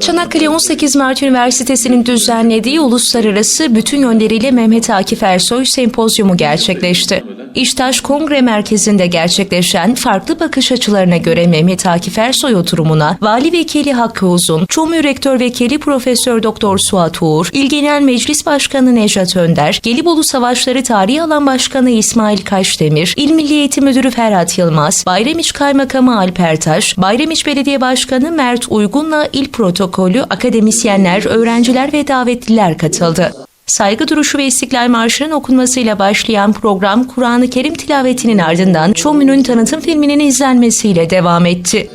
Çanakkale 18 Mart Üniversitesi'nin düzenlediği uluslararası bütün yönleriyle Mehmet Akif Ersoy sempozyumu gerçekleşti. İştaş Kongre Merkezi'nde gerçekleşen farklı bakış açılarına göre Mehmet Akif Ersoy oturumuna Vali Vekili Hakkı Uzun, Çomu Rektör Vekili Profesör Doktor Suat Uğur, İl Genel Meclis Başkanı Nejat Önder, Gelibolu Savaşları Tarihi Alan Başkanı İsmail Kaşdemir, İl Milli Eğitim Müdürü Ferhat Yılmaz, Bayramiç Kaymakamı Alper Taş, Bayramiç Belediye Başkanı Mert Uygun'la il protokolü, akademisyenler, öğrenciler ve davetliler katıldı. Saygı duruşu ve İstiklal Marşı'nın okunmasıyla başlayan program Kur'an-ı Kerim tilavetinin ardından Çomu'nun tanıtım filminin izlenmesiyle devam etti.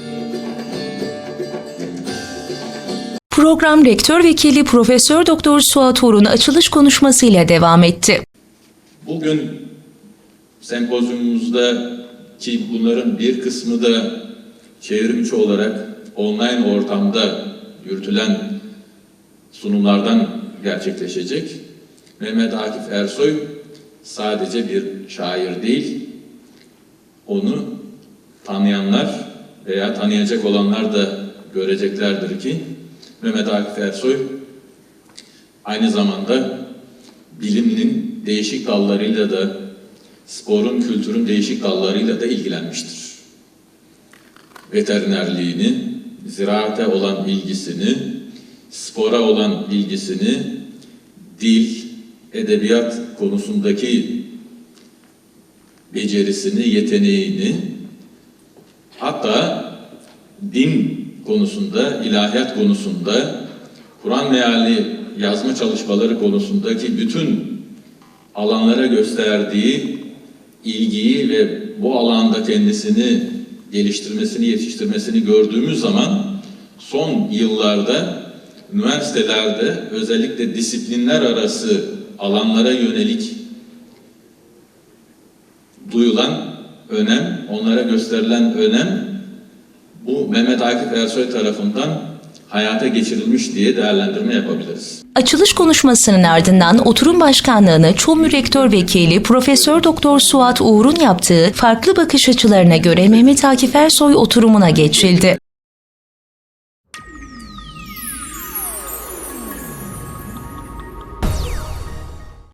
Program Rektör Vekili Profesör Doktor Suat Uğur'un açılış konuşmasıyla devam etti. Bugün sempozyumumuzda ki bunların bir kısmı da çevrim içi olarak online ortamda yürütülen sunumlardan gerçekleşecek. Mehmet Akif Ersoy sadece bir şair değil, onu tanıyanlar veya tanıyacak olanlar da göreceklerdir ki Mehmet Akif Ersoy aynı zamanda biliminin değişik dallarıyla da sporun, kültürün değişik dallarıyla da ilgilenmiştir. Veterinerliğini, ziraate olan ilgisini, spora olan ilgisini, dil, edebiyat konusundaki becerisini, yeteneğini, hatta din konusunda, ilahiyat konusunda, Kur'an meali yazma çalışmaları konusundaki bütün alanlara gösterdiği ilgiyi ve bu alanda kendisini geliştirmesini, yetiştirmesini gördüğümüz zaman son yıllarda üniversitelerde özellikle disiplinler arası alanlara yönelik duyulan önem, onlara gösterilen önem bu Mehmet Akif Ersoy tarafından hayata geçirilmiş diye değerlendirme yapabiliriz. Açılış konuşmasının ardından oturum başkanlığını Çomu Rektör Vekili Profesör Doktor Suat Uğur'un yaptığı farklı bakış açılarına göre Mehmet Akif Ersoy oturumuna geçildi.